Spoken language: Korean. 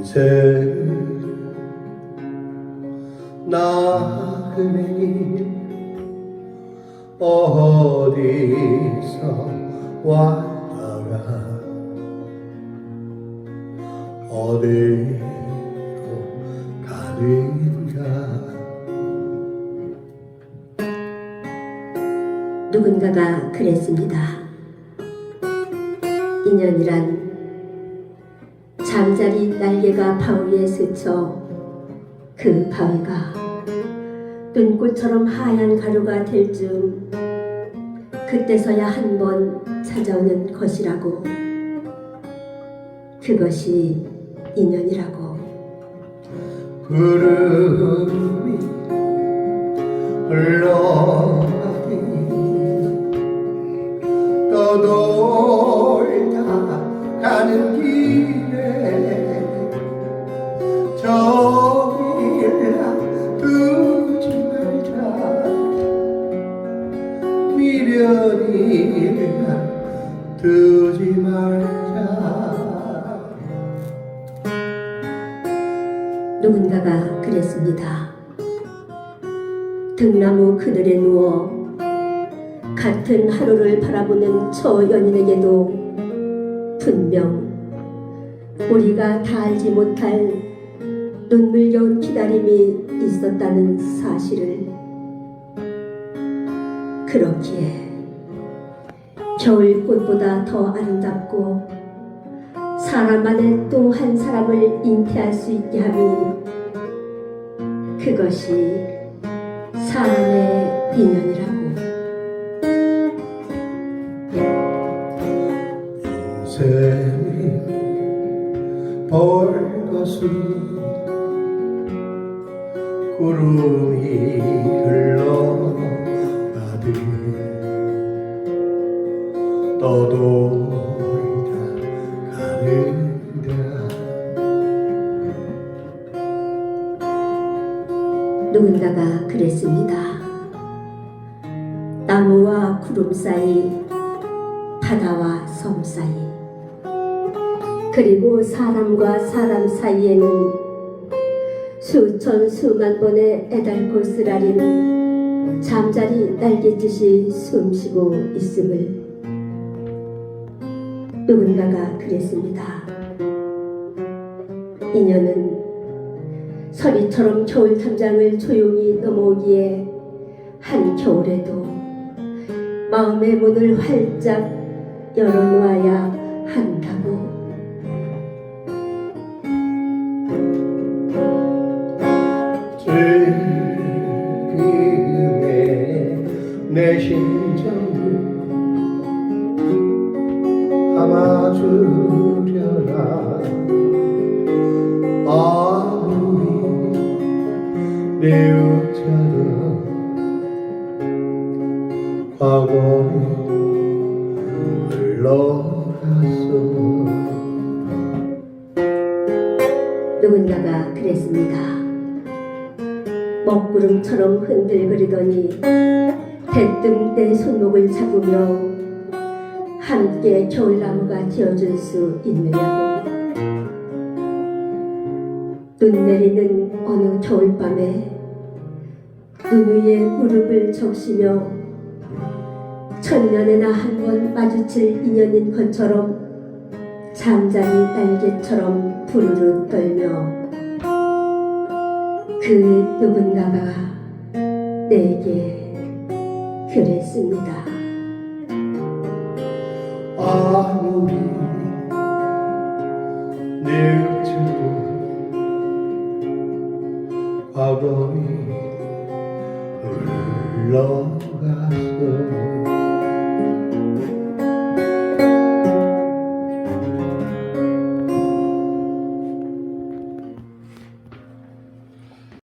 인생. 나그네 어디서 왔다가 어디로 가는가? 누군가가 그랬습니다. 인연이란 잠자리 날개가 바위에 스쳐 그 바위가 눈꽃처럼 하얀 가루가 될 즈음 그때서야 한 번 찾아오는 것이라고. 그것이 인연이라고. 구름이 흘러 누군가가 그랬습니다. 등나무 그늘에 누워 같은 하루를 바라보는 저 연인에게도 분명 우리가 다 알지 못할 눈물겨운 기다림이 있었다는 사실을 그렇기에 겨울꽃보다 더 아름답고 사람 안에 또 한 사람을 잉태할 수 있게 함이 그것이 사람의 인연이라 벌것이 구름이 흘러가듯 떠돌다 누군가가 그랬습니다. 나무와 구름 사이, 바다와 섬 사이, 그리고 사람과 사람 사이에는 수천 수만 번의 애달고 쓰라린 잠자리 날갯짓이 숨쉬고 있음을 누군가가 그랬습니다. 인연은 서리처럼 겨울 담장을 조용히 넘어오기에 한 겨울에도 마음의 문을 활짝 열어놓아야 한다고 내 심장을 감아주려나 아무리 뉘우쳐도 과거는 흘러갔어. 누군가가 그랬습니다. 먹구름처럼 흔들거리더니 대뜸 내 손목을 잡으며 함께 겨울나무가 되어줄 수 있느냐고 눈 내리는 어느 겨울밤에 눈 위에 무릎을 적시며 천년에나 한 번 마주칠 인연인 것처럼 잠자리 날개처럼 부르르 떨며 그 누군가가 내게 그랬습니다. 아무리 내 곁으로 바람이 흘러가서